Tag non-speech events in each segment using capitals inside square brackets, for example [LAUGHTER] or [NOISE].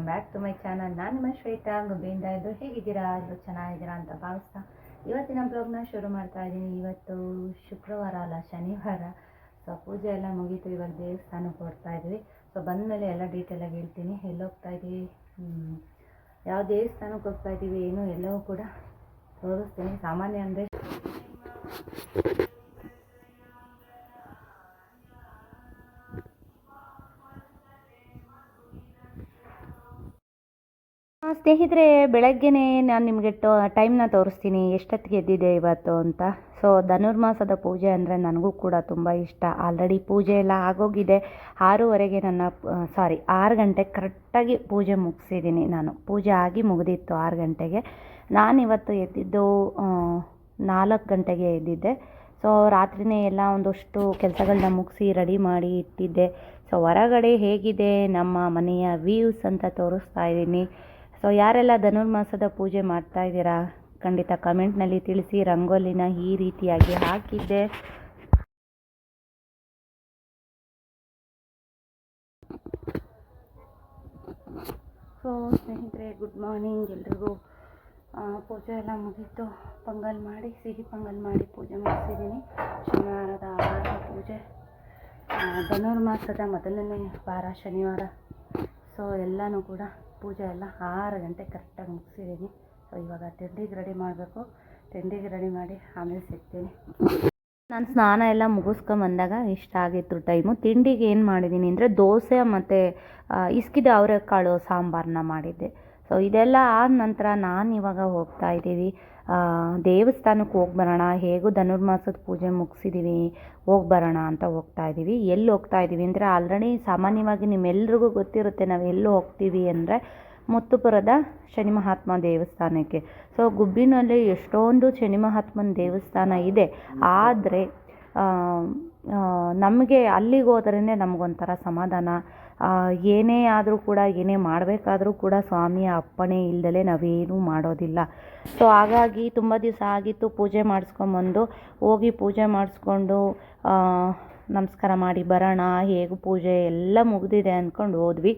Welcome back to my channel ನಾನು ನಿಮ್ಮ ಶ್ವೇತಾ ಗುಬ್ಬಿಯಿಂದ. ಇದ್ದು ಹೇಗಿದ್ದೀರಾ? ಎಲ್ಲರೂ ಚೆನ್ನಾಗಿದ್ದೀರಾ ಅಂತ ಭಾವಿಸ್ತಾ ಇವತ್ತಿನ ಬ್ಲಾಗ್ನ ಶುರು ಮಾಡ್ತಾ ಇದ್ದೀನಿ. ಇವತ್ತು ಶುಕ್ರವಾರ ಅಲ್ಲ, ಶನಿವಾರ. ಸೊ ಪೂಜೆ ಎಲ್ಲ ಮುಗೀತು. ಇವಾಗ ದೇವಸ್ಥಾನಕ್ಕೆ ಹೊರಡ್ತಾ ಇದ್ವಿ. ಸೊ ಬಂದಮೇಲೆ ಎಲ್ಲ ಡೀಟೇಲಾಗಿ ಹೇಳ್ತೀನಿ. ಎಲ್ಲಿ ಹೋಗ್ತಾ ಇದ್ದೀವಿ ಯಾವ ದೇವಸ್ಥಾನಕ್ಕೆ ಹೋಗ್ತಾ ಇದ್ದೀವಿ ಏನು ಎಲ್ಲವೂ ಕೂಡ ತೋರಿಸ್ತೀನಿ. ಸಾಮಾನ್ಯ ಅಂದರೆ ಸ್ನೇಹಿತರೆ, ಬೆಳಗ್ಗೆನೇ ನಾನು ನಿಮಗೆ ಟೈಮ್ನ ತೋರಿಸ್ತೀನಿ. ಎಷ್ಟೊತ್ತಿಗೆ ಎದ್ದಿದೆ ಇವತ್ತು ಅಂತ. ಸೊ ಧನುರ್ಮಾಸದ ಪೂಜೆ ಅಂದರೆ ನನಗೂ ಕೂಡ ತುಂಬ ಇಷ್ಟ. ಆಲ್ರೆಡಿ ಪೂಜೆ ಎಲ್ಲ ಆಗೋಗಿದೆ. ಆರೂವರೆಗೆ ನನ್ನ ಸಾರಿ ಆರು ಗಂಟೆಗೆ ಕರೆಕ್ಟಾಗಿ ಪೂಜೆ ಮುಗಿಸಿದ್ದೀನಿ ನಾನು. ಪೂಜೆ ಆಗಿ ಮುಗಿದಿತ್ತು ಆರು ಗಂಟೆಗೆ. ನಾನು ಇವತ್ತು ಎದ್ದಿದ್ದು ನಾಲ್ಕು ಗಂಟೆಗೆ ಎದ್ದಿದ್ದೆ. ಸೊ, ರಾತ್ರಿನೇ ಎಲ್ಲ ಒಂದಷ್ಟು ಕೆಲಸಗಳನ್ನ ಮುಗಿಸಿ ರೆಡಿ ಮಾಡಿ ಇಟ್ಟಿದ್ದೆ. ಸೊ, ಹೊರಗಡೆ ಹೇಗಿದೆ ನಮ್ಮ ಮನೆಯ ವ್ಯೂಸ್ ಅಂತ ತೋರಿಸ್ತಾ ಇದ್ದೀನಿ. ಸೊ ಯಾರೆಲ್ಲ ಧನುರ್ಮಾಸದ ಪೂಜೆ ಮಾಡ್ತಾ ಇದ್ದೀರಾ, ಖಂಡಿತ ಕಮೆಂಟ್ನಲ್ಲಿ ತಿಳಿಸಿ, ರಂಗೋಲಿನ ಈ ರೀತಿಯಾಗಿ ಹಾಕಿದ್ದೆ. ಸೊ ಸ್ನೇಹಿತರೆ ಗುಡ್ ಮಾರ್ನಿಂಗ್ ಎಲ್ರಿಗೂ. ಪೂಜೆ ಎಲ್ಲ ಮುಗೀತು. ಪೊಂಗಲ್ ಮಾಡಿ, ಸಿಹಿ ಪೊಂಗಲ್ ಮಾಡಿ ಪೂಜೆ ಮಾಡಿಸಿದ್ದೀನಿ. ಶನಿವಾರದ ಆಹಾರ ಪೂಜೆ. ಧನುರ್ಮಾಸದ ಮೊದಲನೇ ವಾರ ಶನಿವಾರ. ಸೊ ಎಲ್ಲನೂ ಕೂಡ ಪೂಜೆ ಎಲ್ಲ ಆರು ಗಂಟೆ ಕರೆಕ್ಟಾಗಿ ಮುಗಿಸಿದ್ದೀನಿ. ಸೊ ಇವಾಗ ತಿಂಡಿಗೆ ರೆಡಿ ಮಾಡಬೇಕು. ತಿಂಡಿಗೆ ರೆಡಿ ಮಾಡಿ ಆಮೇಲೆ ಸಿಗ್ತೀನಿ. ನಾನು ಸ್ನಾನ ಎಲ್ಲ ಮುಗಿಸ್ಕೊಂಬಂದಾಗ ಇಷ್ಟ ಆಗಿತ್ತು ಟೈಮು ತಿಂಡಿಗೆ ಏನು ಮಾಡಿದ್ದೀನಿ ಅಂದರೆ ದೋಸೆ ಮತ್ತು ಇಸ್ಕಿದ ಅವರೆಕಾಳು ಸಾಂಬಾರನ್ನ ಮಾಡಿದ್ದೆ. ಸೊ ಇದೆಲ್ಲ ಆದ ನಂತರ ನಾನು ಇವಾಗ ಹೋಗ್ತಾ ಇದ್ದೀವಿ. ದೇವಸ್ಥಾನಕ್ಕೆ ಹೋಗಿ ಬರೋಣ, ಹೇಗೂ ಧನುರ್ಮಾಸದ ಪೂಜೆ ಮುಗಿಸಿದ್ದೀವಿ ಹೋಗಿ ಬರೋಣ ಅಂತ ಹೋಗ್ತಾ ಇದ್ದೀವಿ. ಎಲ್ಲಿ ಹೋಗ್ತಾ ಇದ್ದೀವಿ ಅಂದರೆ ಆಲ್ರೆಡಿ ಸಾಮಾನ್ಯವಾಗಿ ನಿಮ್ಮೆಲ್ರಿಗೂ ಗೊತ್ತಿರುತ್ತೆ ನಾವು ಎಲ್ಲಿ ಹೋಗ್ತೀವಿ ಅಂದರೆ ಮುತ್ತುಪುರದ ಶನಿ ಮಹಾತ್ಮ ದೇವಸ್ಥಾನಕ್ಕೆ. ಸೊ ಗುಬ್ಬಿನಲ್ಲಿ ಎಷ್ಟೊಂದು ಶನಿ ಮಹಾತ್ಮನ ದೇವಸ್ಥಾನ ಇದೆ. ಆದರೆ ನಮಗೆ ಅಲ್ಲಿಗೆ ಹೋದ್ರೇ ನಮಗೊಂಥರ ಸಮಾಧಾನ. ಏನೇ ಆದರೂ ಕೂಡ, ಏನೇ ಮಾಡಬೇಕಾದ್ರೂ ಕೂಡ ಸ್ವಾಮಿಯ ಅಪ್ಪಣೆ ಇಲ್ದಲೇ ನಾವೇನೂ ಮಾಡೋದಿಲ್ಲ. ಸೊ ಹಾಗಾಗಿ ತುಂಬ ದಿವಸ ಆಗಿತ್ತು ಪೂಜೆ ಮಾಡಿಸ್ಕೊಂಬಂದು. ಹೋಗಿ ಪೂಜೆ ಮಾಡಿಸ್ಕೊಂಡು ನಮಸ್ಕಾರ ಮಾಡಿ ಬರೋಣ, ಹೇಗೂ ಪೂಜೆ ಎಲ್ಲ ಮುಗಿದಿದೆ ಅಂದ್ಕೊಂಡು ಹೋದ್ವಿ.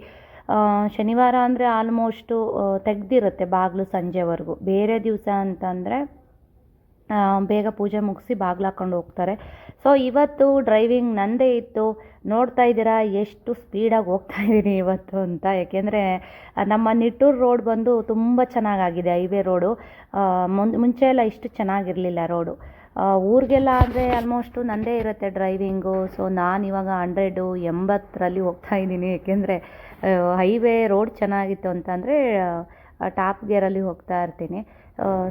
ಶನಿವಾರ ಅಂದರೆ ಆಲ್ಮೋಸ್ಟು ತೆಗ್ದಿರುತ್ತೆ ಬಾಗಿಲು ಸಂಜೆವರೆಗೂ. ಬೇರೆ ದಿವಸ ಅಂತಂದರೆ ಬೇಗ ಪೂಜೆ ಮುಗಿಸಿ ಬಾಗಿಲು ಹಾಕ್ಕೊಂಡು ಹೋಗ್ತಾರೆ. ಸೊ ಇವತ್ತು ಡ್ರೈವಿಂಗ್ ನಂದೇ ಇತ್ತು. ನೋಡ್ತಾ ಇದ್ದೀರಾ, ಎಷ್ಟು ಸ್ಪೀಡಾಗಿ ಹೋಗ್ತಾ ಇದ್ದೀನಿ ಇವತ್ತು ಅಂತ. ಯಾಕೆಂದರೆ ನಮ್ಮ ನಿಟ್ಟೂರು ರೋಡ್ ಬಂದು ತುಂಬ ಚೆನ್ನಾಗಾಗಿದೆ ಹೈವೇ ರೋಡು ಮುನ್ ಮುಂಚೆ ಎಲ್ಲ ಇಷ್ಟು ಚೆನ್ನಾಗಿರಲಿಲ್ಲ ರೋಡು ಊರಿಗೆಲ್ಲ ಆದರೆ ಆಲ್ಮೋಸ್ಟು ನನ್ನದೇ ಇರುತ್ತೆ ಡ್ರೈವಿಂಗು ಸೊ ನಾನು ಇವಾಗ ಹಂಡ್ರೆಡು ಎಂಬತ್ತರಲ್ಲಿ ಹೋಗ್ತಾ ಇದ್ದೀನಿ ಏಕೆಂದರೆ ಹೈವೇ ರೋಡ್ ಚೆನ್ನಾಗಿತ್ತು ಅಂತಂದರೆ ಟಾಪ್ ಗೇರಲ್ಲಿ ಹೋಗ್ತಾ ಇರ್ತೀನಿ.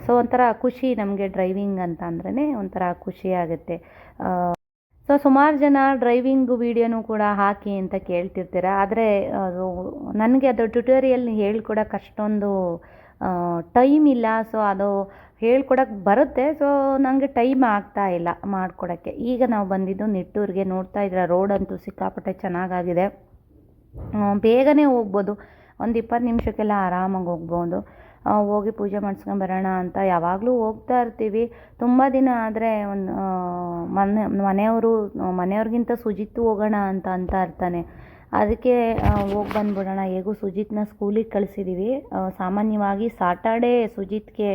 ಸೊ ಒಂಥರ ಖುಷಿ ನಮಗೆ ಡ್ರೈವಿಂಗ್ ಅಂತ ಅಂದ್ರೇ ಒಂಥರ ಖುಷಿ ಆಗುತ್ತೆ. ಸೊ ಸುಮಾರು ಜನ ಡ್ರೈವಿಂಗ್ ವೀಡಿಯೋನೂ ಕೂಡ ಹಾಕಿ ಅಂತ ಕೇಳ್ತಿರ್ತೀರ? ಆದರೆ, ಅದು ನನಗೆ ಅದು ಟ್ಯುಟೋರಿಯಲ್ ಹೇಳ್ಕೊಡಕ್ಕೆ ಅಷ್ಟೊಂದು ಟೈಮ್ ಇಲ್ಲ. ಸೊ ಅದು ಹೇಳ್ಕೊಡಕ್ಕೆ ಬರುತ್ತೆ. ಸೊ ನನಗೆ ಟೈಮ್ ಆಗ್ತಾ ಇಲ್ಲ ಮಾಡ್ಕೊಡೋಕ್ಕೆ. ಈಗ ನಾವು ಬಂದಿದ್ದು ನಿಟ್ಟೂರಿಗೆ ನೋಡ್ತಾ ಇದ್ರೆ ರೋಡ್ ಅಂತೂ ಸಿಕ್ಕಾಪಟ್ಟೆ ಚೆನ್ನಾಗಾಗಿದೆ. ಬೇಗನೆ ಹೋಗ್ಬೋದು. ಒಂದು ಇಪ್ಪತ್ತು ನಿಮಿಷಕ್ಕೆಲ್ಲ ಆರಾಮಾಗಿ ಹೋಗ್ಬೋದು. ಹೋಗಿ ಪೂಜೆ ಮಾಡ್ಸ್ಕೊಂಡ್ ಬರೋಣ ಅಂತ ಯಾವಾಗಲೂ ಹೋಗ್ತಾ ಇರ್ತೀವಿ. ತುಂಬ ದಿನ ಆದರೆ ಒಂದು ಮನೆ, ಮನೆಯವರು ಮನೆಯವ್ರಿಗಿಂತ ಸುಜಿತ್ ಹೋಗೋಣ ಅಂತ ಅಂತ ಇರ್ತಾನೆ. ಅದಕ್ಕೆ ಹೋಗಿ ಬಂದ್ಬಿಡೋಣ. ಹೇಗೂ ಸುಜಿತ್ನ ಸ್ಕೂಲಿಗೆ ಕಳಿಸಿದ್ದೀವಿ ಸಾಮಾನ್ಯವಾಗಿ ಸಾಟರ್ಡೇ ಸುಜಿತ್ಗೆ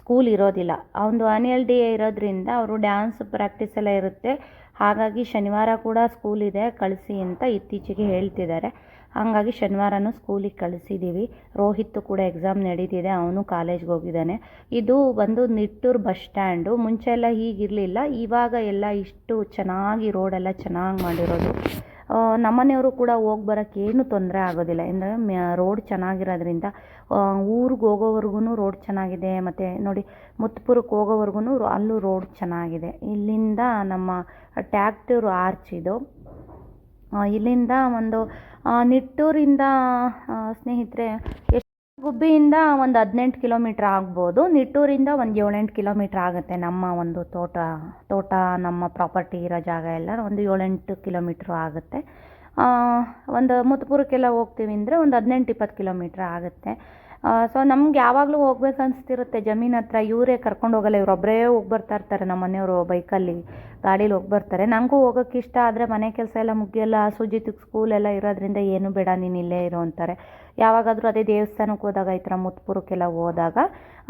ಸ್ಕೂಲ್ ಇರೋದಿಲ್ಲ. ಅವನದು ಆನ್ಯಲ್ ಡೇ ಇರೋದ್ರಿಂದ ಅವರು ಡ್ಯಾನ್ಸ್ ಪ್ರಾಕ್ಟೀಸ್ ಎಲ್ಲ ಇರುತ್ತೆ. ಹಾಗಾಗಿ ಶನಿವಾರ ಕೂಡ ಸ್ಕೂಲ್ ಇದೆ. ಕಳಿಸಿ ಅಂತ ಇತ್ತೀಚೆಗೆ ಹೇಳ್ತಿದ್ದಾರೆ. ಹಾಗಾಗಿ ಶನಿವಾರನೂ ಸ್ಕೂಲಿಗೆ ಕಳಿಸಿದ್ದೀವಿ ರೋಹಿತ್ ಕೂಡ ಎಕ್ಸಾಮ್ ನಡೀತಿದೆ, ಅವನು ಕಾಲೇಜ್ಗೆ ಹೋಗಿದ್ದಾನೆ. ಇದು ಬಂದು ನಿಟ್ಟೂರು ಬಸ್ ಸ್ಟ್ಯಾಂಡು ಮುಂಚೆ ಎಲ್ಲ ಹೀಗಿರಲಿಲ್ಲ, ಇವಾಗ ಎಲ್ಲ ಇಷ್ಟು ಚೆನ್ನಾಗಿ ರೋಡೆಲ್ಲ ಚೆನ್ನಾಗಿ ಮಾಡಿರೋದು. ನಮ್ಮನೆಯವರು ಕೂಡ ಹೋಗಿ ಬರೋಕ್ಕೆ ಏನು ತೊಂದರೆ ಆಗೋದಿಲ್ಲ. ಅಂದರೆ ರೋಡ್ ಚೆನ್ನಾಗಿರೋದ್ರಿಂದ ಊರಿಗೆ ಹೋಗೋವರೆಗೂ ರೋಡ್ ಚೆನ್ನಾಗಿದೆ. ಮತ್ತು ನೋಡಿ ಮುತ್ಪುರಕ್ಕೆ ಹೋಗೋವರೆಗೂ ಅಲ್ಲೂ ರೋಡ್ ಚೆನ್ನಾಗಿದೆ. ಇಲ್ಲಿಂದ ನಮ್ಮ ಟ್ಯಾಕ್ಟರ್ ಆರ್ಚ್ ಇದು. ಇಲ್ಲಿಂದ ಒಂದು ನಿಟ್ಟೂರಿಂದ ಸ್ನೇಹಿತರೆ, ಎಷ್ಟು ಗುಬ್ಬಿಯಿಂದ ಒಂದು ಹದಿನೆಂಟು ಕಿಲೋಮೀಟ್ರ್ ಆಗ್ಬೋದು. ನಿಟ್ಟೂರಿಂದ ಒಂದು ಏಳೆಂಟು ಕಿಲೋಮೀಟ್ರ್ ಆಗುತ್ತೆ ನಮ್ಮ ಒಂದು ತೋಟ ತೋಟ, ನಮ್ಮ ಪ್ರಾಪರ್ಟಿ ಇರೋ ಜಾಗ ಎಲ್ಲ. ಒಂದು ಏಳೆಂಟು ಕಿಲೋಮೀಟ್ರ್ ಆಗುತ್ತೆ. ಒಂದು ಮುತ್ಪುರಕ್ಕೆಲ್ಲ ಹೋಗ್ತೀವಿ ಅಂದರೆ ಒಂದು ಹದಿನೆಂಟು ಇಪ್ಪತ್ತು ಕಿಲೋಮೀಟ್ರ್ ಆಗುತ್ತೆ. ಸೊ ನಮ್ಗೆ ಯಾವಾಗಲೂ ಹೋಗ್ಬೇಕು ಅನಿಸ್ತಿರುತ್ತೆ ಜಮೀನ್ ಹತ್ರ. ಇವರೇ ಕರ್ಕೊಂಡು ಹೋಗಲ್ಲ ಇವರೊಬ್ಬರೇ ಹೋಗಿ ಬರ್ತಾ ಇರ್ತಾರೆ ನಮ್ಮ ಮನೆಯವರು ಬೈಕಲ್ಲಿ, ಗಾಡೀಲಿ ಹೋಗಿ ಬರ್ತಾರೆ. ನನಗೂ ಹೋಗೋಕ್ಕೆ ಇಷ್ಟ ಆದರೆ ಮನೆ ಕೆಲಸ ಎಲ್ಲ ಮುಗಿಯಲ್ಲ ಸುಜಿತಿಗೆ ಸ್ಕೂಲ್ ಎಲ್ಲ ಇರೋದ್ರಿಂದ ಏನು ಬೇಡ, ನೀನು ಇಲ್ಲೇ ಇರು ಅಂತಾರೆ. ಯಾವಾಗಾದರೂ ಅದೇ ದೇವಸ್ಥಾನಕ್ಕೆ ಹೋದಾಗ ಈ ಥರ ಮುತ್ಪುರಕ್ಕೆಲ್ಲ ಹೋದಾಗ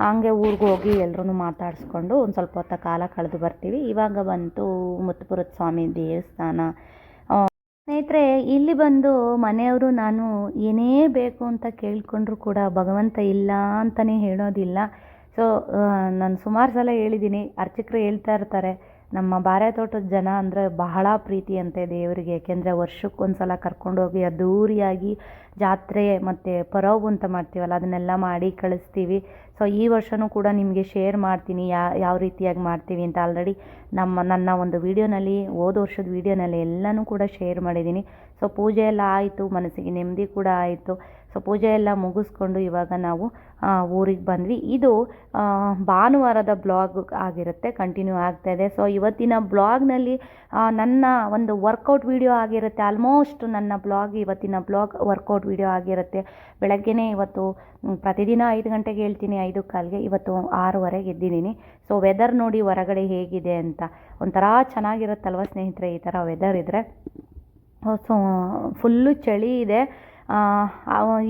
ಹಂಗೆ ಊರಿಗೆ ಹೋಗಿ ಎಲ್ಲರೂ ಮಾತಾಡಿಸ್ಕೊಂಡು ಒಂದು ಸ್ವಲ್ಪ ಹೊತ್ತ ಕಾಲ ಕಳೆದು ಬರ್ತೀವಿ. ಇವಾಗ ಬಂತು ಮುತ್ಪುರದ ಸ್ವಾಮಿ ದೇವಸ್ಥಾನ. ಸ್ನೇಹಿತರೆ, ಇಲ್ಲಿ ಬಂದು ಮನೆಯವರು ನಾನು ಏನೇ ಬೇಕು ಅಂತ ಕೇಳಿಕೊಂಡ್ರು ಕೂಡ ಭಗವಂತ ಇಲ್ಲ ಅಂತಲೇ ಹೇಳೋದಿಲ್ಲ. ಸೊ ನಾನು ಸುಮಾರು ಸಲ ಹೇಳಿದ್ದೀನಿ, ಅರ್ಚಕರು ಹೇಳ್ತಾ ಇರ್ತಾರೆ ನಮ್ಮ ಬಾರೆ ತೋಟದ ಜನ ಅಂದರೆ ಬಹಳ ಪ್ರೀತಿ ಅಂತೆ ದೇವರಿಗೆ. ಏಕೆಂದರೆ ವರ್ಷಕ್ಕೊಂದ್ಸಲ ಕರ್ಕೊಂಡೋಗಿ ಅದ್ದೂರಿಯಾಗಿ ಜಾತ್ರೆ ಮತ್ತು ಪರೋಬ್ ಅಂತ ಮಾಡ್ತೀವಲ್ಲ, ಅದನ್ನೆಲ್ಲ ಮಾಡಿ ಕಳಿಸ್ತೀವಿ. ಸೊ ಈ ವರ್ಷವೂ ಕೂಡ ನಿಮಗೆ ಶೇರ್ ಮಾಡ್ತೀನಿ ಯಾವ ರೀತಿಯಾಗಿ ಮಾಡ್ತೀವಿ ಅಂತ ಆಲ್ರೆಡಿ ನಮ್ಮ, ನನ್ನ ಒಂದು ವೀಡಿಯೋನಲ್ಲಿ ಹೋದ ವರ್ಷದ ವೀಡಿಯೋನಲ್ಲಿ ಎಲ್ಲನೂ ಕೂಡ ಶೇರ್ ಮಾಡಿದ್ದೀನಿ. ಸೊ ಪೂಜೆ ಎಲ್ಲ ಆಯಿತು, ಮನಸ್ಸಿಗೆ ನೆಮ್ಮದಿ ಕೂಡ ಆಯಿತು. ಸೊ ಪೂಜೆ ಎಲ್ಲ ಮುಗಿಸ್ಕೊಂಡು ಇವಾಗ ನಾವು ಊರಿಗೆ ಬಂದ್ವಿ. ಇದು ಭಾನುವಾರದ ಬ್ಲಾಗ್ ಆಗಿರುತ್ತೆ ಕಂಟಿನ್ಯೂ ಆಗ್ತಾ ಇದೆ. ಸೊ ಇವತ್ತಿನ ಬ್ಲಾಗ್ನಲ್ಲಿ ನನ್ನ ಒಂದು ವರ್ಕೌಟ್ ವಿಡಿಯೋ ಆಗಿರುತ್ತೆ. ಆಲ್ಮೋಸ್ಟ್ ನನ್ನ ಬ್ಲಾಗ್, ಇವತ್ತಿನ ಬ್ಲಾಗ್ ವರ್ಕೌಟ್ ವಿಡಿಯೋ ಆಗಿರುತ್ತೆ. ಬೆಳಗ್ಗೆನೇ ಇವತ್ತು ಪ್ರತಿದಿನ ಐದು ಗಂಟೆಗೆ ಹೇಳ್ತೀನಿ, ಐದು ಕಾಲಿಗೆ. ಇವತ್ತು ಆರೂವರೆಗೆ ಇದ್ದಿದ್ದೀನಿ ಸೊ ವೆದರ್ ನೋಡಿ ಹೊರಗಡೆ ಹೇಗಿದೆ ಅಂತ. ಒಂಥರ ಚೆನ್ನಾಗಿರುತ್ತಲ್ವ ಸ್ನೇಹಿತರೆ, ಈ ಥರ ವೆದರ್ ಇದ್ದರೆ ಸೊ ಫುಲ್ಲು ಚಳಿ ಇದೆ.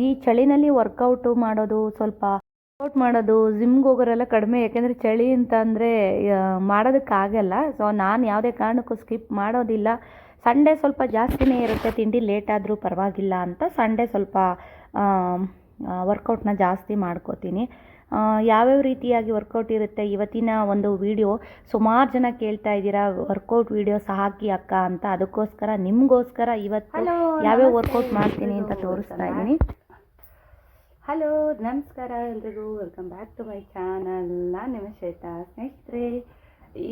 ಈ ಚಳಿನಲ್ಲಿ ವರ್ಕೌಟು ಮಾಡೋದು ಸ್ವಲ್ಪ ವರ್ಕೌಟ್ ಮಾಡೋದು ಜಿಮ್ಗೆ ಹೋಗೋರೆಲ್ಲ ಕಡಿಮೆ. ಯಾಕೆಂದರೆ ಚಳಿ ಅಂತ ಅಂದರೆ ಮಾಡೋದಕ್ಕಾಗಲ್ಲ ಸೊ ನಾನು ಯಾವುದೇ ಕಾರಣಕ್ಕೂ ಸ್ಕಿಪ್ ಮಾಡೋದಿಲ್ಲ. ಸಂಡೇ ಸ್ವಲ್ಪ ಜಾಸ್ತಿನೇ ಇರುತ್ತೆ. ತಿಂಡಿ ಲೇಟ್ ಆದರೂ ಪರವಾಗಿಲ್ಲ ಅಂತ ಸಂಡೇ ಸ್ವಲ್ಪ ವರ್ಕೌಟ್ನ ಜಾಸ್ತಿ ಮಾಡ್ಕೋತೀನಿ. ಯಾವ್ಯಾವ ರೀತಿಯಾಗಿ ವರ್ಕೌಟ್ ಇರುತ್ತೆ ಇವತ್ತಿನ ಒಂದು ವಿಡಿಯೋ ಸುಮಾರು ಜನ ಕೇಳ್ತಾ ಇದ್ದೀರಾ ವರ್ಕೌಟ್ ವಿಡಿಯೋಸ್ ಹಾಕಿ ಅಕ್ಕ ಅಂತ. ಅದಕ್ಕೋಸ್ಕರ ನಿಮಗೋಸ್ಕರ ಇವತ್ತು ಯಾವ್ಯಾವ ವರ್ಕೌಟ್ ಮಾಡ್ತೀನಿ ಅಂತ ತೋರಿಸ್ತಾ ಇದ್ದೀನಿ. ಹಲೋ ನಮಸ್ಕಾರ ಎಲ್ರಿಗೂ. Welcome back to my channel ನಾನು ನಿಮ್ಮ ಶ್ವೇತಾ ಸ್ನೇಹಿತರೆ.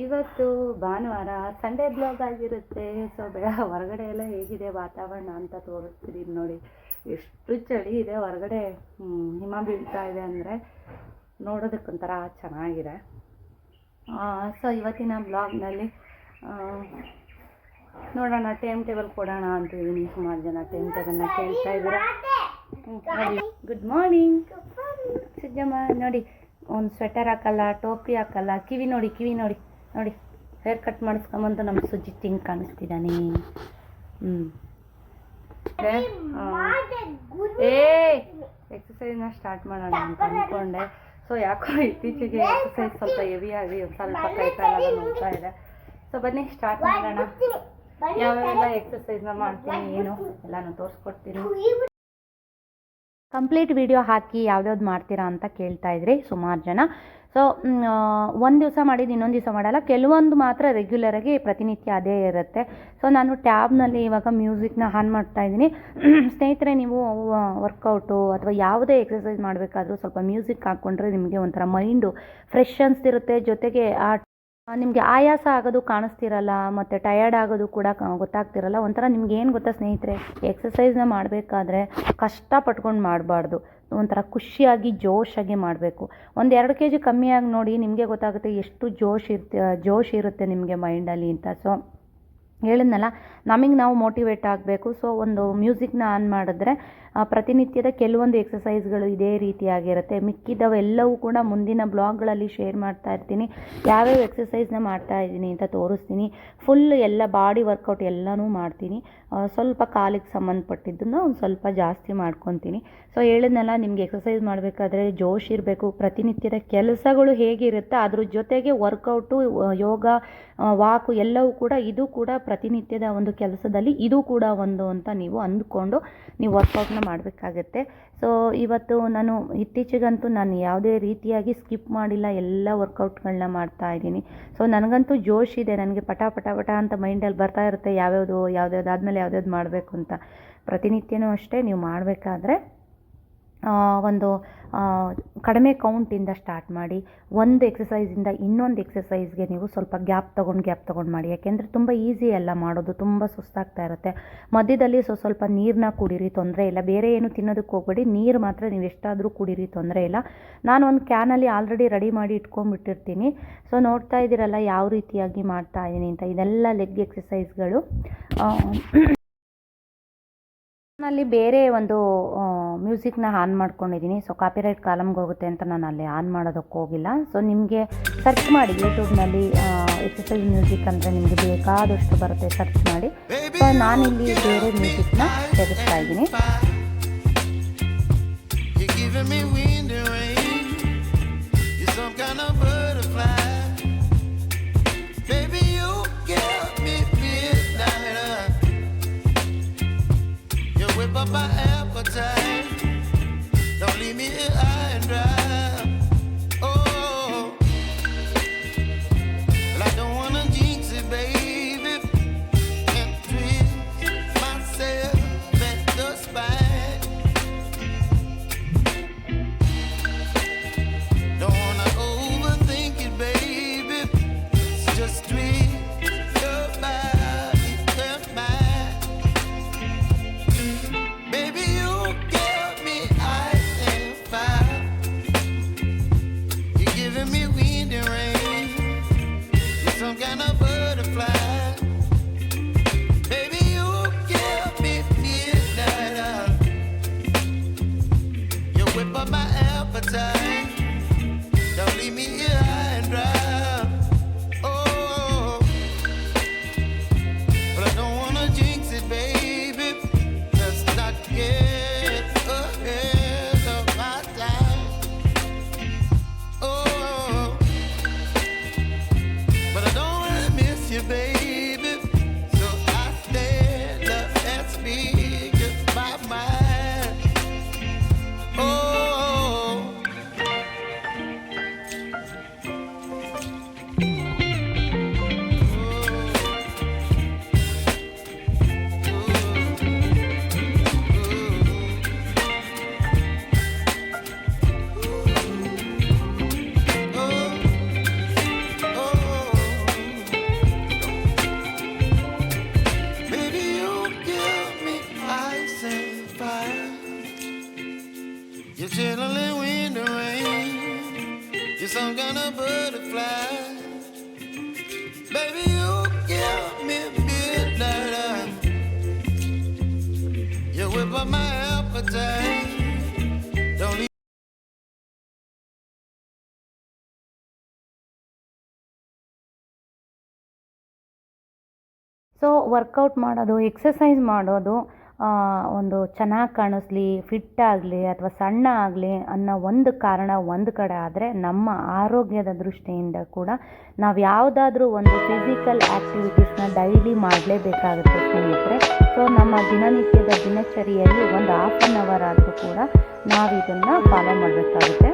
ಇವತ್ತು ಭಾನುವಾರ ಸಂಡೇ ಬ್ಲಾಗ್ ಆಗಿರುತ್ತೆ. ಸೊ ಬೆಳ ಹೊರಗಡೆ ಎಲ್ಲ ಹೇಗಿದೆ ವಾತಾವರಣ ಅಂತ ತೋರಿಸ್ತಿದ್ದೀನಿ ನೋಡಿ. ಎಷ್ಟು ಚಳಿ ಇದೆ ಹೊರಗಡೆ ಹಿಮ ಬೀಳ್ತಾ ಇದೆ ಅಂದರೆ. ನೋಡೋದಕ್ಕೊಂಥರ ಚೆನ್ನಾಗಿದೆ. ಸೊ ಇವತ್ತಿನ ಬ್ಲಾಗ್ನಲ್ಲಿ ನೋಡೋಣ ಟೈಮ್ ಟೇಬಲ್ ಕೊಡೋಣ ಅಂತಿದ್ದೀನಿ ಸುಮಾರು ಜನ ಟೈಮ್ ಟೇಬಲ್ನ ಕೇಳ್ತಾ ಇದ್ದೀರಾ. ನೋಡಿ. ಗುಡ್ ಮಾರ್ನಿಂಗ್ ಸಿದ್ದಮ್ಮ ನೋಡಿ. ಒಂದು ಸ್ವೆಟರ್ ಹಾಕಲ್ಲ, ಟೋಪಿ ಹಾಕಲ್ಲ. ಕಿವಿ ನೋಡಿ ಕಿವಿ ನೋಡಿ. ನೋಡಿ. ಹೇರ್ ಕಟ್ ಮಾಡಿಸ್ಕೊಂಬಂದು ನಮ್ಮ ಸುಜ್ಜಿ ತಿಂಗ್ ಕಾಣಿಸ್ತಿದ್ದಾನೆ ಹ್ಞೂ ಏ ಎಕ್ಸಸೈಸ್ನ ಸ್ಟಾರ್ಟ್ ಮಾಡೋಣ ಅಂತ ಅಂದ್ಕೊಂಡೆ. ಸೊ ಯಾಕೋ ಇತ್ತೀಚೆಗೆ ಎಕ್ಸಸೈಸ್ ಸ್ವಲ್ಪ ಹೆವಿ ಆಗಿ ಒಂದು ಸ್ವಲ್ಪ ಕೈ ಕಾಲೆಲ್ಲ ನೋಡ್ತಾ ಇದೆ ಸೊ ಬನ್ನಿ ಸ್ಟಾರ್ಟ್ ಮಾಡೋಣ ಯಾವೆಲ್ಲ ಎಕ್ಸಸೈಸ್ನ ಮಾಡ್ತೀನಿ ಏನು ಎಲ್ಲಾನು ತೋರಿಸ್ಕೊಡ್ತೀನಿ ಕಂಪ್ಲೀಟ್ ವಿಡಿಯೋ ಹಾಕಿ ಯಾವ್ದ್ಯಾವ್ದು ಮಾಡ್ತೀರಾ ಅಂತ ಕೇಳ್ತಾ ಇದ್ರಿ ಸುಮಾರು ಜನ. ಸೊ ಒಂದು ದಿವಸ ಮಾಡಿದ್ದು ಇನ್ನೊಂದು ದಿವಸ ಮಾಡಲ್ಲ. ಕೆಲವೊಂದು ಮಾತ್ರ ರೆಗ್ಯುಲರಾಗಿ ಪ್ರತಿನಿತ್ಯ ಅದೇ ಇರುತ್ತೆ. ಸೊ ನಾನು ಟ್ಯಾಬ್ನಲ್ಲಿ ಇವಾಗ ಮ್ಯೂಸಿಕ್ನ ಆನ್ ಮಾಡ್ತಾ ಇದ್ದೀನಿ. [CLEARS THROAT] ಸ್ನೇಹಿತರೆ, ನೀವು ವರ್ಕೌಟು ಅಥವಾ ಯಾವುದೇ ಎಕ್ಸಸೈಸ್ ಮಾಡಬೇಕಾದ್ರೂ ಸ್ವಲ್ಪ ಮ್ಯೂಸಿಕ್ ಹಾಕ್ಕೊಂಡ್ರೆ ನಿಮಗೆ ಒಂಥರ ಮೈಂಡು ಫ್ರೆಶ್ ಅನಿಸ್ತಿರುತ್ತೆ. ಜೊತೆಗೆ ಆ ನಿಮಗೆ ಆಯಾಸ ಆಗೋದು ಕಾಣಿಸ್ತಿರಲ್ಲ, ಮತ್ತು ಟಯರ್ಡ್ ಆಗೋದು ಕೂಡ ಗೊತ್ತಾಗ್ತಿರಲ್ಲ, ಒಂಥರ ನಿಮ್ಗೆ ಏನು ಗೊತ್ತಾ ಸ್ನೇಹಿತರೆ ಎಕ್ಸಸೈಸ್ನ ಮಾಡಬೇಕಾದ್ರೆ ಕಷ್ಟಪಟ್ಕೊಂಡು ಮಾಡಬಾರ್ದು, ಒಂಥರ ಖುಷಿಯಾಗಿ ಜೋಶಾಗಿ ಮಾಡಬೇಕು. ಒಂದು ಎರಡು ಕೆ ಜಿ ಕಮ್ಮಿಯಾಗಿ ನೋಡಿ ನಿಮಗೆ ಗೊತ್ತಾಗುತ್ತೆ ಎಷ್ಟು ಜೋಶ್ ಇರ್ತ, ಜೋಶ್ ಇರುತ್ತೆ ನಿಮಗೆ ಮೈಂಡಲ್ಲಿ ಅಂತ. ಸೊ ಹೇಳಿದ್ನಲ್ಲ, ನಮಗೆ ನಾವು ಮೋಟಿವೇಟ್ ಆಗಬೇಕು. ಸೊ ಒಂದು ಮ್ಯೂಸಿಕ್ನ ಆನ್ ಮಾಡಿದ್ರೆ ಪ್ರತಿನಿತ್ಯದ ಕೆಲವೊಂದು ಎಕ್ಸಸೈಸ್ಗಳು ಇದೇ ರೀತಿಯಾಗಿರುತ್ತೆ. ಮಿಕ್ಕಿದವೆಲ್ಲವೂ ಕೂಡ ಮುಂದಿನ ಬ್ಲಾಗ್ಗಳಲ್ಲಿ ಶೇರ್ ಮಾಡ್ತಾ ಇರ್ತೀನಿ. ಯಾವ್ಯಾವ ಎಕ್ಸಸೈಸ್ನ ಮಾಡ್ತಾ ಇದ್ದೀನಿ ಅಂತ ತೋರಿಸ್ತೀನಿ. ಫುಲ್ ಎಲ್ಲ ಬಾಡಿ ವರ್ಕೌಟ್ ಎಲ್ಲನೂ ಮಾಡ್ತೀನಿ. ಸ್ವಲ್ಪ ಕಾಲಿಗೆ ಸಂಬಂಧಪಟ್ಟಿದ್ದನ್ನು ಒಂದು ಸ್ವಲ್ಪ ಜಾಸ್ತಿ ಮಾಡ್ಕೊತೀನಿ. ಸೊ ಹೇಳಿದ್ನಲ್ಲ, ನಿಮ್ಗೆ ಎಕ್ಸಸೈಸ್ ಮಾಡಬೇಕಾದ್ರೆ ಜೋಶ್ ಇರಬೇಕು. ಪ್ರತಿನಿತ್ಯದ ಕೆಲಸಗಳು ಹೇಗಿರುತ್ತೆ, ಅದ್ರ ಜೊತೆಗೆ ವರ್ಕೌಟು ಯೋಗ ವಾಕು ಎಲ್ಲವೂ ಕೂಡ ಇದು ಕೂಡ ಪ್ರತಿನಿತ್ಯದ ಒಂದು ಕೆಲಸದಲ್ಲಿ ಇದು ಕೂಡ ಒಂದು ಅಂತ ನೀವು ಅಂದ್ಕೊಂಡು ನೀವು ವರ್ಕೌಟ್ನ ಮಾಡಬೇಕಾಗತ್ತೆ. ಸೊ ಇವತ್ತು ನಾನು ಇತ್ತೀಚೆಗಂತೂ ನಾನು ಯಾವುದೇ ರೀತಿಯಾಗಿ ಸ್ಕಿಪ್ ಮಾಡಿಲ್ಲ ಎಲ್ಲ ವರ್ಕೌಟ್ಗಳನ್ನ ಮಾಡ್ತಾ ಇದ್ದೀನಿ. ಸೊ ನನಗಂತೂ ಜೋಶ್ ಇದೆ. ನನಗೆ ಪಟ ಪಟ ಪಟ ಅಂತ ಮೈಂಡಲ್ಲಿ ಬರ್ತಾ ಇರುತ್ತೆ. ಯಾವ್ಯಾವುದು, ಯಾವ್ದ್ಯಾವ್ದು ಆದಮೇಲೆ ಯಾವ್ದು ಮಾಡಬೇಕು ಅಂತ. ಪ್ರತಿನಿತ್ಯನೂ ಅಷ್ಟೇ ನೀವು ಮಾಡಬೇಕಾದ್ರೆ ಒಂದು ಕಡಿಮೆ ಕೌಂಟಿಂದ ಸ್ಟಾರ್ಟ್ ಮಾಡಿ, ಒಂದು ಎಕ್ಸಸೈಸಿಂದ ಇನ್ನೊಂದು ಎಕ್ಸಸೈಸ್ಗೆ ನೀವು ಸ್ವಲ್ಪ ಗ್ಯಾಪ್ ತೊಗೊಂಡು ಗ್ಯಾಪ್ ತೊಗೊಂಡು ಮಾಡಿ. ಯಾಕೆಂದರೆ ತುಂಬ ಈಸಿ ಎಲ್ಲ ಮಾಡೋದು, ತುಂಬ ಸುಸ್ತಾಗ್ತಾ ಇರುತ್ತೆ. ಮಧ್ಯದಲ್ಲಿ ಸೊ, ಸ್ವಲ್ಪ ನೀರನ್ನ ಕುಡೀರಿ, ತೊಂದರೆ ಇಲ್ಲ. ಬೇರೆ ಏನು ತಿನ್ನೋದಕ್ಕೆ ಹೋಗಬೇಡಿ. ನೀರು ಮಾತ್ರ ನೀವು ಎಷ್ಟಾದರೂ ಕುಡೀರಿ, ತೊಂದರೆ ಇಲ್ಲ. ನಾನು ಒಂದು ಕ್ಯಾನಲ್ಲಿ ಆಲ್ರೆಡಿ ರೆಡಿ ಮಾಡಿ ಇಟ್ಕೊಂಡ್ಬಿಟ್ಟಿರ್ತೀನಿ. ಸೊ ನೋಡ್ತಾ ಇದ್ದೀರಲ್ಲ ಯಾವ ರೀತಿಯಾಗಿ ಮಾಡ್ತಾ ಇದ್ದೀನಿ ಅಂತ. ಇದೆಲ್ಲ ಲೆಗ್ ಎಕ್ಸಸೈಸ್ಗಳು [CLEARS THROAT] ಅಲ್ಲಿ ಬೇರೆ ಒಂದು ಮ್ಯೂಸಿಕ್ನ ಆನ್ ಮಾಡ್ಕೊಂಡಿದ್ದೀನಿ. ಸೊ ಕಾಪಿರೈಟ್ ಕಾಲಮ್ಗೆ ಹೋಗುತ್ತೆ ಅಂತ ನಾನು ಅಲ್ಲಿ ಆನ್ ಮಾಡೋದಕ್ಕೆ ಹೋಗಿಲ್ಲ. ಸೊ ನಿಮಗೆ ಸರ್ಚ್ ಮಾಡಿ ಯೂಟ್ಯೂಬ್ನಲ್ಲಿ ಎಚ್ ಎಸ್ ಎಲ್ ಮ್ಯೂಸಿಕ್ ಅಂದರೆ ನಿಮಗೆ ಬೇಕಾದಷ್ಟು ಬರುತ್ತೆ. ಸರ್ಚ್ ಮಾಡಿ. ಸೊ ನಾನಿಲ್ಲಿ ಬೇರೆ ಮ್ಯೂಸಿಕ್ನ ಸೇರಿಸ್ತಾ ಇದ್ದೀನಿ. ವರ್ಕೌಟ್ ಮಾಡೋದು ಎಕ್ಸಸೈಸ್ ಮಾಡೋದು ಒಂದು ಚೆನ್ನಾಗಿ ಕಾಣಿಸ್ಲಿ ಫಿಟ್ ಆಗಲಿ ಅಥವಾ ಸಣ್ಣ ಆಗಲಿ ಅನ್ನೋ ಒಂದು ಕಾರಣ ಒಂದು ಕಡೆ ಆದರೆ ನಮ್ಮ ಆರೋಗ್ಯದ ದೃಷ್ಟಿಯಿಂದ ಕೂಡ ನಾವು ಯಾವುದಾದ್ರೂ ಒಂದು ಫಿಸಿಕಲ್ ಆ್ಯಕ್ಟಿವಿಟೀಸ್ನ ಡೈಲಿ ಮಾಡಲೇಬೇಕಾಗುತ್ತೆ ಸ್ನೇಹಿತರೆ. ಸೊ ನಮ್ಮ ದಿನನಿತ್ಯದ ದಿನಚರಿಯಲ್ಲಿ ಒಂದು ಹಾಫ್ ಆನ್ ಅವರ್ ಆದರೂ ಕೂಡ ನಾವು ಇದನ್ನು ಫಾಲೋ ಮಾಡಬೇಕಾಗುತ್ತೆ.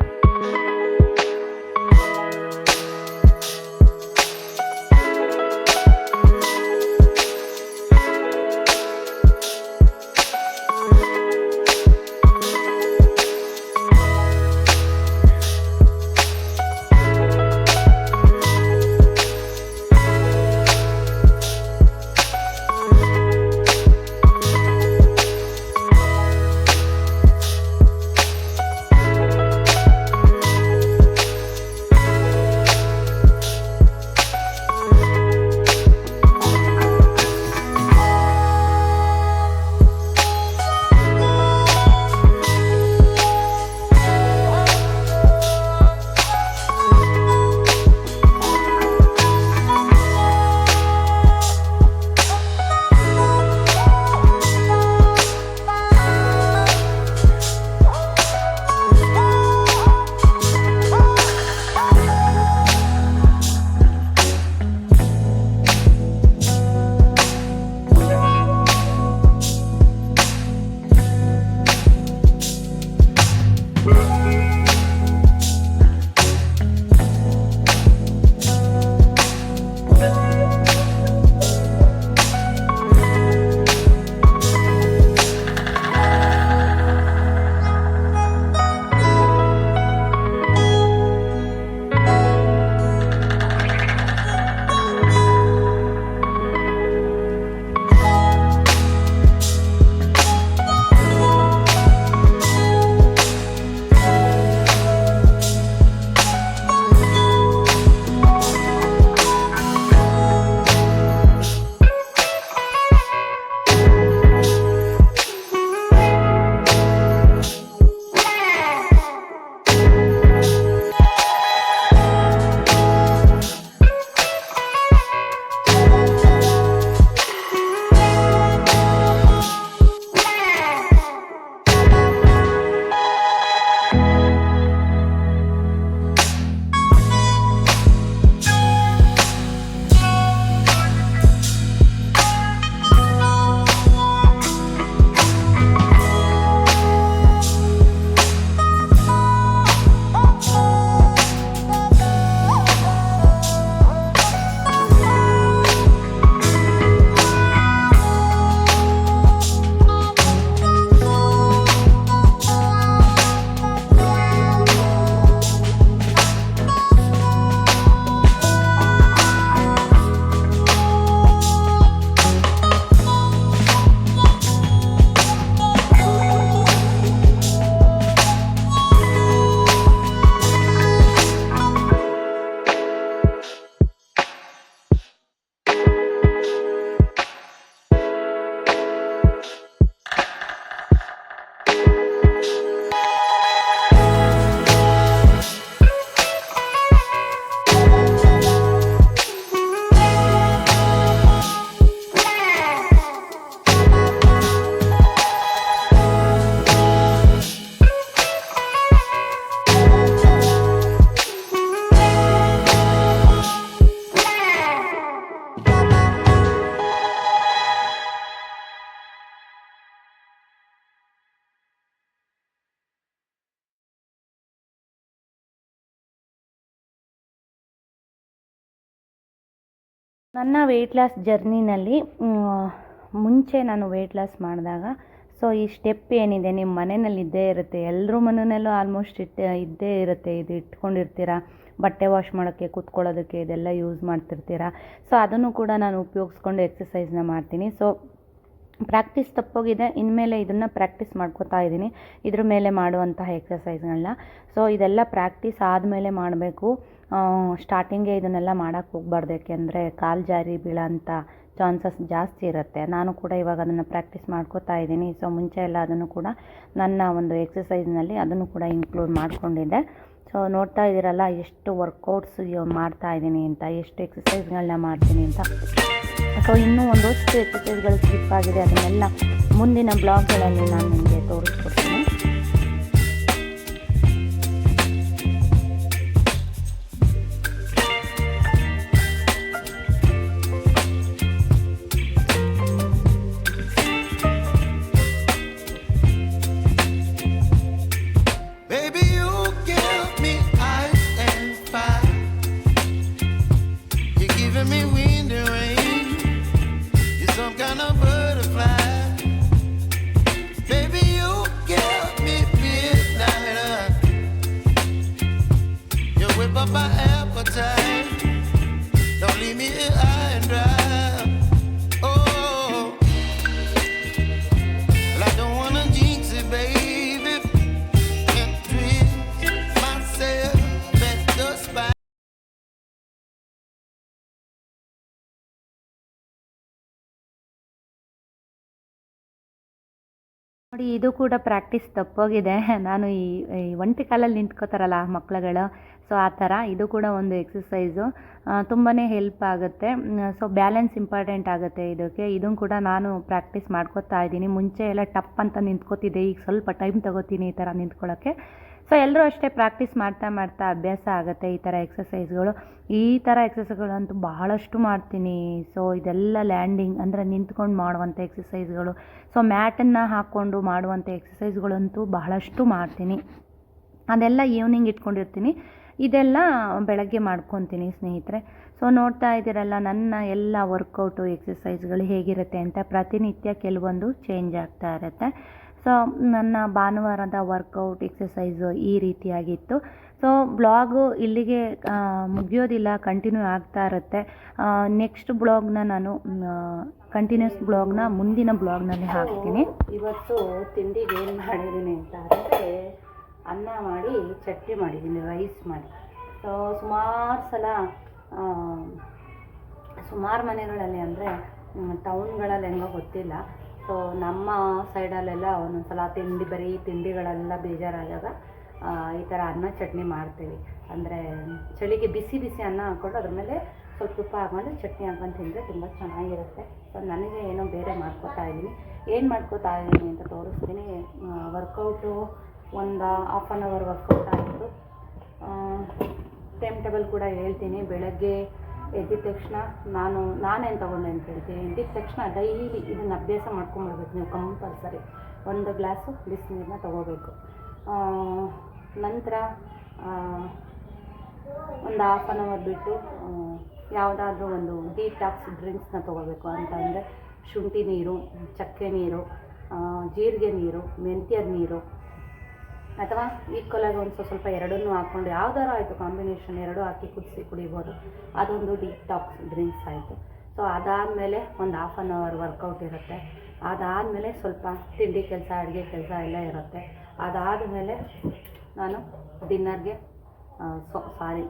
Boom. ನನ್ನ ವೆಯ್ಟ್ ಲಾಸ್ ಜರ್ನಿನಲ್ಲಿ ಮುಂಚೆ ನಾನು ವೆಯ್ಟ್ ಲಾಸ್ ಮಾಡಿದಾಗ ಸೊ ಈ ಸ್ಟೆಪ್ ಏನಿದೆ ನಿಮ್ಮ ಮನೆಯಲ್ಲಿ ಇದ್ದೇ ಇರುತ್ತೆ ಎಲ್ಲರೂ ಮನೆಯಲ್ಲೂ ಆಲ್ಮೋಸ್ಟ್ ಇಟ್ಟೆ, ಇದ್ದೇ ಇರುತ್ತೆ, ಇದು ಇಟ್ಕೊಂಡಿರ್ತೀರ? ಬಟ್ಟೆ ವಾಶ್ ಮಾಡೋಕ್ಕೆ, ಕೂತ್ಕೊಳ್ಳೋದಕ್ಕೆ, ಇದೆಲ್ಲ ಯೂಸ್ ಮಾಡ್ತಿರ್ತೀರ? ಸೊ ಅದನ್ನು ಕೂಡ ನಾನು ಉಪಯೋಗಿಸ್ಕೊಂಡು ಎಕ್ಸಸೈಸ್ನ ಮಾಡ್ತೀನಿ. ಸೊ ಪ್ರಾಕ್ಟೀಸ್ ತಪ್ಪೋಗಿದೆ, ಇನ್ಮೇಲೆ ಇದನ್ನು ಪ್ರಾಕ್ಟೀಸ್ ಮಾಡ್ಕೋತಾ ಇದ್ದೀನಿ. ಇದ್ರ ಮೇಲೆ ಮಾಡುವಂತಹ ಎಕ್ಸಸೈಸ್ಗಳನ್ನ ಸೊ ಇದೆಲ್ಲ ಪ್ರಾಕ್ಟೀಸ್ ಆದಮೇಲೆ ಮಾಡಬೇಕು. ಸ್ಟಾರ್ಟಿಂಗೇ ಇದನ್ನೆಲ್ಲ ಮಾಡೋಕ್ಕೆ ಹೋಗ್ಬಾರ್ದು. ಯಾಕೆಂದರೆ ಕಾಲು ಜಾರಿ ಬೀಳೋಂಥ ಚಾನ್ಸಸ್ ಜಾಸ್ತಿ ಇರುತ್ತೆ. ನಾನು ಕೂಡ ಇವಾಗ ಅದನ್ನು ಪ್ರಾಕ್ಟೀಸ್ ಮಾಡ್ಕೋತಾ ಇದ್ದೀನಿ. ಸೊ ಮುಂಚೆ ಎಲ್ಲ ಅದನ್ನು ಕೂಡ ನನ್ನ ಒಂದು ಎಕ್ಸಸೈಸ್ನಲ್ಲಿ ಅದನ್ನು ಕೂಡ ಇನ್ಕ್ಲೂಡ್ ಮಾಡ್ಕೊಂಡಿದ್ದೆ. ಸೊ ನೋಡ್ತಾ ಇದ್ದೀರಲ್ಲ, ಎಷ್ಟು ವರ್ಕೌಟ್ಸ್ ಮಾಡ್ತಾ ಇದ್ದೀನಿ ಅಂತ, ಎಷ್ಟು ಎಕ್ಸಸೈಸ್ಗಳನ್ನ ಮಾಡ್ತೀನಿ ಅಂತ. ಸೊ ಇನ್ನೂ ಒಂದಷ್ಟು ಎಕ್ಸಸೈಸ್ಗಳು ಸ್ಕಿಪ್ ಆಗಿದೆ. ಅದನ್ನೆಲ್ಲ ಮುಂದಿನ ಬ್ಲಾಗ್ಗಳಲ್ಲಿ ನಾನು ನಿಮಗೆ ತೋರಿಸ್ಕೊಡ್ತೀನಿ. ನೋಡಿ, ಇದು ಕೂಡ ಪ್ರಾಕ್ಟೀಸ್ ತಪ್ಪೋಗಿದೆ. [LAUGHS] ನಾನು ಈ ಒಂಟಿ ಕಾಲಲ್ಲಿ ನಿಂತ್ಕೋತಾರಲ್ಲ ಮಕ್ಕಳುಗಳು ಸೊ ಆ ಥರ ಇದು ಕೂಡ ಒಂದು ಎಕ್ಸಸೈಸು ತುಂಬಾ ಹೆಲ್ಪ್ ಆಗುತ್ತೆ. ಸೊ ಬ್ಯಾಲೆನ್ಸ್ ಇಂಪಾರ್ಟೆಂಟ್ ಆಗುತ್ತೆ ಇದಕ್ಕೆ. ಇದನ್ನು ಕೂಡ ನಾನು ಪ್ರಾಕ್ಟೀಸ್ ಮಾಡ್ಕೋತಾ ಇದ್ದೀನಿ. ಮುಂಚೆ ಎಲ್ಲ ಟಪ್ ಅಂತ ನಿಂತ್ಕೋತಿದ್ದೆ. ಈಗ ಸ್ವಲ್ಪ ಟೈಮ್ ತಗೋತೀನಿ ಈ ಥರ ನಿಂತ್ಕೊಳ್ಳೋಕ್ಕೆ. ಸೊ ಎಲ್ಲರೂ ಅಷ್ಟೇ ಪ್ರಾಕ್ಟೀಸ್ ಮಾಡ್ತಾ ಮಾಡ್ತಾ ಅಭ್ಯಾಸ ಆಗುತ್ತೆ ಈ ಥರ ಎಕ್ಸಸೈಸ್ಗಳು ಈ ಥರ ಎಕ್ಸಸೈಸ್ಗಳಂತೂ ಬಹಳಷ್ಟು ಮಾಡ್ತೀನಿ. ಸೊ ಇದೆಲ್ಲ ಲ್ಯಾಂಡಿಂಗ್ ಅಂದರೆ ನಿಂತ್ಕೊಂಡು ಮಾಡುವಂಥ ಎಕ್ಸಸೈಸ್ಗಳು ಸೊ ಮ್ಯಾಟನ್ನು ಹಾಕ್ಕೊಂಡು ಮಾಡುವಂಥ ಎಕ್ಸಸೈಸ್ಗಳಂತೂ ಬಹಳಷ್ಟು ಮಾಡ್ತೀನಿ. ಅದೆಲ್ಲ ಈವ್ನಿಂಗ್ ಇಟ್ಕೊಂಡಿರ್ತೀನಿ. ಇದೆಲ್ಲ ಬೆಳಗ್ಗೆ ಮಾಡ್ಕೊತೀನಿ ಸ್ನೇಹಿತರೆ. ಸೊ ನೋಡ್ತಾ ಇದ್ದೀರಲ್ಲ ನನ್ನ ಎಲ್ಲ ವರ್ಕೌಟು ಎಕ್ಸಸೈಸ್ಗಳು ಹೇಗಿರುತ್ತೆ ಅಂತ ಪ್ರತಿನಿತ್ಯ ಕೆಲವೊಂದು ಚೇಂಜ್ ಆಗ್ತಾ ಇರುತ್ತೆ. ಸೊ ನನ್ನ ಭಾನುವಾರದ ವರ್ಕೌಟ್ ಎಕ್ಸಸೈಸು ಈ ರೀತಿಯಾಗಿತ್ತು. ಸೊ ಬ್ಲಾಗು ಇಲ್ಲಿಗೆ ಮುಗಿಯೋದಿಲ್ಲ ಕಂಟಿನ್ಯೂ ಆಗ್ತಾ ಇರುತ್ತೆ. ನೆಕ್ಸ್ಟ್ ಬ್ಲಾಗ್ನ ನಾನು ಕಂಟಿನ್ಯೂಸ್ ಬ್ಲಾಗ್ನ ಮುಂದಿನ ಬ್ಲಾಗ್ನಲ್ಲಿ ಹಾಕ್ತೀನಿ. ಇವತ್ತು ತಿಂಡಿಗೆ ಏನು ಮಾಡಿದ್ದೀನಿ ಅಂತ ಅಂದರೆ ಅನ್ನ ಮಾಡಿ ಚಟ್ನಿ ಮಾಡಿದ್ದೀನಿ ರೈಸ್ ಮಾಡಿ. ಸೊ ಸುಮಾರು ಸಲ ಸುಮಾರು ಮನೆಗಳಲ್ಲಿ ಅಂದರೆ ಟೌನ್ಗಳಲ್ಲಿ ಹೆಂಗೋ ಗೊತ್ತಿಲ್ಲ. ಸೊ ನಮ್ಮ ಸೈಡಲ್ಲೆಲ್ಲ ಒಂದೊಂದು ಸಲ ತಿಂಡಿ, ಬರೀ ತಿಂಡಿಗಳೆಲ್ಲ ಬೇಜಾರಾದಾಗ ಈ ಥರ ಅನ್ನ ಚಟ್ನಿ ಮಾಡ್ತೀವಿ. ಅಂದರೆ ಚಳಿಗೆ ಬಿಸಿ ಬಿಸಿ ಅನ್ನ ಹಾಕ್ಕೊಂಡು ಅದ್ರ ಮೇಲೆ ಸ್ವಲ್ಪ ತುಪ್ಪ ಹಾಕ್ಕೊಂಡು ಚಟ್ನಿ ಹಾಕೊಂಡು ತಿಂದರೆ ತುಂಬ ಚೆನ್ನಾಗಿರುತ್ತೆ. ಸೊ ನನಗೆ ಏನೋ ಬೇರೆ ಮಾಡ್ಕೋತಾ ಇದ್ದೀನಿ ಏನು ಮಾಡ್ಕೋತಾ ಇದ್ದೀನಿ ಅಂತ ತೋರಿಸ್ತೀನಿ. ವರ್ಕೌಟು ಒಂದು ಹಾಫ್ ಆನ್ ಅವರ್ ವರ್ಕೌಟ್ ಆಯಿತು ಟೈಮ್ ಟೇಬಲ್ ಕೂಡ ಹೇಳ್ತೀನಿ. ಬೆಳಗ್ಗೆ ಎದ್ದಿದ ತಕ್ಷಣ ನಾನು, ನಾನೇನು ತೊಗೊಂಡೆ ಅಂತ ಹೇಳ್ತೀನಿ ಎದ್ದಿದ ತಕ್ಷಣ ಡೈಲಿ ಇದನ್ನು ಅಭ್ಯಾಸ ಮಾಡ್ಕೊಂಬಿಡ್ಬೇಕು ನೀವು ಕಂಪಲ್ಸರಿ ಒಂದು ಗ್ಲಾಸು ಬಿಸಿನೀರನ್ನ ತೊಗೋಬೇಕು. ನಂತರ ಒಂದು ಹಾಫ್ ಆನ್ ಅವರ್ ಬಿಟ್ಟು ಯಾವುದಾದ್ರೂ ಒಂದು ಡಿಟಾಕ್ಸ್ ಡ್ರಿಂಕ್ಸ್ನ ತೊಗೋಬೇಕು. ಅಂತ ಅಂದರೆ ಶುಂಠಿ ನೀರು, ಚಕ್ಕೆ ನೀರು ಜೀರಿಗೆ ನೀರು, ಮೆಂತ್ಯದ ನೀರು ಅಥವಾ ಈಕ್ವಲಾಗಿ ಒಂದು ಸ್ವಲ್ಪ ಸ್ವಲ್ಪ ಎರಡನ್ನೂ ಹಾಕ್ಕೊಂಡು ಯಾವ್ದಾರು ಆಯಿತು ಕಾಂಬಿನೇಷನ್ ಎರಡು ಹಾಕಿ ಕುದಿಸಿ ಕುಡಿಬೋದು. ಅದೊಂದು ಡಿಟಾಕ್ಸ್ ಡ್ರಿಂಕ್ಸ್ ಆಯಿತು. ಸೊ ಅದಾದಮೇಲೆ ಒಂದು ಹಾಫ್ ಆನ್ ಅವರ್ ವರ್ಕೌಟ್ ಇರುತ್ತೆ. ಅದಾದಮೇಲೆ ಸ್ವಲ್ಪ ತಿಂಡಿ ಕೆಲಸ, ಅಡುಗೆ ಕೆಲಸ ಎಲ್ಲ ಇರುತ್ತೆ. ಅದಾದಮೇಲೆ ನಾನು ಡಿನ್ನರ್ಗೆ ಸೊ ಸಾರಿ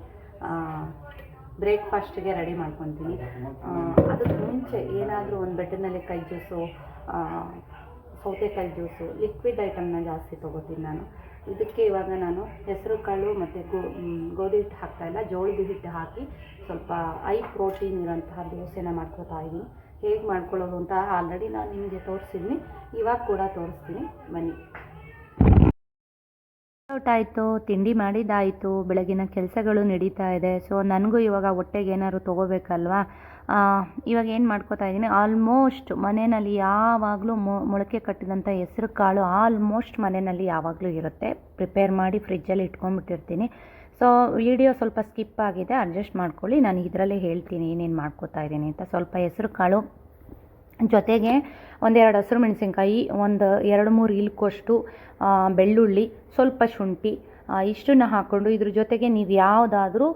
ಬ್ರೇಕ್ಫಾಸ್ಟ್ಗೆ ರೆಡಿ ಮಾಡ್ಕೊತೀನಿ. ಅದಕ್ಕೆ ಮುಂಚೆ ಏನಾದರೂ ಒಂದು ಬೆಟ್ಟನಲ್ಲಿ ಕೈ ಜ್ಯೂಸು ಸೌತೆಕಾಯಿ ಜ್ಯೂಸು ಲಿಕ್ವಿಡ್ ಐಟಮ್ನ ಜಾಸ್ತಿ ತೊಗೋತೀನಿ ನಾನು. ಇದಕ್ಕೆ ಇವಾಗ ನಾನು ಹೆಸರು, ಕಾಳು ಮತ್ತು ಗೋ ಗೋಧಿ ಹಿಟ್ಟು ಹಾಕ್ತಾಯಿಲ್ಲ ಜೋಳದ ಹಿಟ್ಟು ಹಾಕಿ ಸ್ವಲ್ಪ ಹೈ ಪ್ರೋಟೀನ್ ಇರೋಂತಹ ದೋಸೆನ ಮಾಡ್ಕೊತಾ ಇದ್ದೀನಿ ಹೇಗೆ ಮಾಡ್ಕೊಳ್ಳೋದು ಅಂತ ಆಲ್ರೆಡಿ ನಾನು ನಿಮಗೆ ತೋರಿಸಿದ್ದೀನಿ ಇವಾಗ ಕೂಡ ತೋರಿಸ್ತೀನಿ. ಬನ್ನಿ. ಔಟ್ ಆಯಿತು, ತಿಂಡಿ ಮಾಡಿದ್ದಾಯಿತು ಬೆಳಗಿನ ಕೆಲಸಗಳು ನಡೀತಾ ಇದೆ. ಸೊ ನನಗೂ ಇವಾಗ ಹೊಟ್ಟೆಗೆ ಏನಾದ್ರು ತೊಗೋಬೇಕಲ್ವಾ? ಇವಾಗ ಏನು ಮಾಡ್ಕೋತಾ ಇದ್ದೀನಿ? ಆಲ್ಮೋಸ್ಟ್ ಮನೆಯಲ್ಲಿ ಯಾವಾಗಲೂ ಮೊಳಕೆ ಕಟ್ಟಿದಂಥ ಹೆಸ್ರು ಕಾಳು ಆಲ್ಮೋಸ್ಟ್ ಮನೆಯಲ್ಲಿ ಯಾವಾಗಲೂ ಇರುತ್ತೆ. ಪ್ರಿಪೇರ್ ಮಾಡಿ ಫ್ರಿಜ್ಜಲ್ಲಿ ಇಟ್ಕೊಂಡ್ಬಿಟ್ಟಿರ್ತೀನಿ. ಸೊ ವಿಡಿಯೋ ಸ್ವಲ್ಪ ಸ್ಕಿಪ್ ಆಗಿದೆ. ಅಡ್ಜಸ್ಟ್ ಮಾಡ್ಕೊಳ್ಳಿ. ನಾನು ಇದರಲ್ಲೇ ಹೇಳ್ತೀನಿ ಏನೇನು ಮಾಡ್ಕೋತಾ ಇದ್ದೀನಿ ಅಂತ. ಸ್ವಲ್ಪ ಹೆಸರು ಕಾಳು. ಜೊತೆಗೆ ಒಂದೆರಡು ಹಸಿರು ಮೆಣಸಿನ್ಕಾಯಿ, ಒಂದು ಎರಡು ಮೂರು ಇಲ್ಕಷ್ಟು ಬೆಳ್ಳುಳ್ಳಿ, ಸ್ವಲ್ಪ ಶುಂಠಿ ಇಷ್ಟನ್ನ ಹಾಕ್ಕೊಂಡು ಇದ್ರ ಜೊತೆಗೆ ನೀವು ಯಾವುದಾದ್ರೂ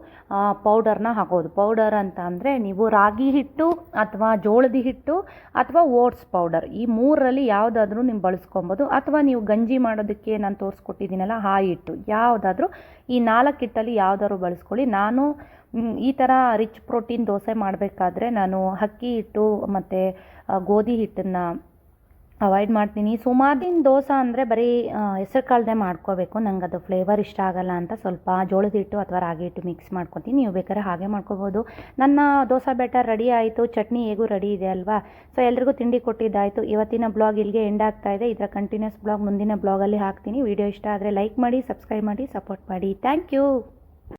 ಪೌಡರ್ನ ಹಾಕೋದು. ಪೌಡರ್ ಅಂತ ಅಂದರೆ ನೀವು ರಾಗಿ ಹಿಟ್ಟು ಅಥವಾ ಜೋಳದ ಹಿಟ್ಟು ಅಥವಾ ಓಟ್ಸ್ ಪೌಡರ್ ಈ ಮೂರರಲ್ಲಿ ಯಾವುದಾದ್ರೂ ನೀವು ಬಳಸ್ಕೊಬೋದು. ಅಥವಾ ನೀವು ಗಂಜಿ ಮಾಡೋದಕ್ಕೆ ನಾನು ತೋರಿಸ್ಕೊಟ್ಟಿದ್ದೀನಲ್ಲ, ಆ ಹಿಟ್ಟು. ಯಾವುದಾದ್ರೂ ಈ ನಾಲ್ಕು ಹಿಟ್ಟಲ್ಲಿ ಯಾವುದಾದ್ರು ಬಳಸ್ಕೊಳ್ಳಿ. ನಾನು ಈ ಥರ ರಿಚ್ ಪ್ರೋಟೀನ್ ದೋಸೆ ಮಾಡಬೇಕಾದ್ರೆ ನಾನು ಅಕ್ಕಿ ಹಿಟ್ಟು ಮತ್ತು ಗೋಧಿ ಹಿಟ್ಟನ್ನು ಅವಾಯ್ಡ್ ಮಾಡ್ತೀನಿ. ಸುಮಾರಿನ ದೋಸೆ ಅಂದರೆ ಬರೀ ಹೆಸರು ಕಾಳದೇ ಮಾಡ್ಕೋಬೇಕು. ನಂಗೆ ಅದು ಫ್ಲೇವರ್ ಇಷ್ಟ ಆಗಲ್ಲ ಅಂತ ಸ್ವಲ್ಪ ಜೋಳದ ಹಿಟ್ಟು ಅಥವಾ ರಾಗಿ ಹಿಟ್ಟು ಮಿಕ್ಸ್ ಮಾಡ್ಕೊತೀನಿ. ನೀವು ಬೇಕಾದ್ರೆ ಹಾಗೆ ಮಾಡ್ಕೋಬೋದು. ನನ್ನ ದೋಸೆ ಬೆಟರ್ ರೆಡಿ ಆಯಿತು. ಚಟ್ನಿ ಹೇಗೂ ರೆಡಿ ಇದೆ ಅಲ್ವಾ? ಸೊ ಎಲ್ರಿಗೂ ತಿಂಡಿ ಕೊಟ್ಟಿದ್ದಾಯಿತು. ಇವತ್ತಿನ ಬ್ಲಾಗ್ ಇಲ್ಲಿಗೆ ಎಂಡ್ ಆಗ್ತಾ ಇದೆ. ಇದರ ಕಂಟಿನ್ಯೂಸ್ ಬ್ಲಾಗ್ ಮುಂದಿನ ಬ್ಲಾಗಲ್ಲಿ ಹಾಕ್ತೀನಿ. ವಿಡಿಯೋ ಇಷ್ಟ ಆದರೆ ಲೈಕ್ ಮಾಡಿ ಸಬ್ಸ್ಕ್ರೈಬ್ ಮಾಡಿ ಸಪೋರ್ಟ್ ಮಾಡಿ. Thank you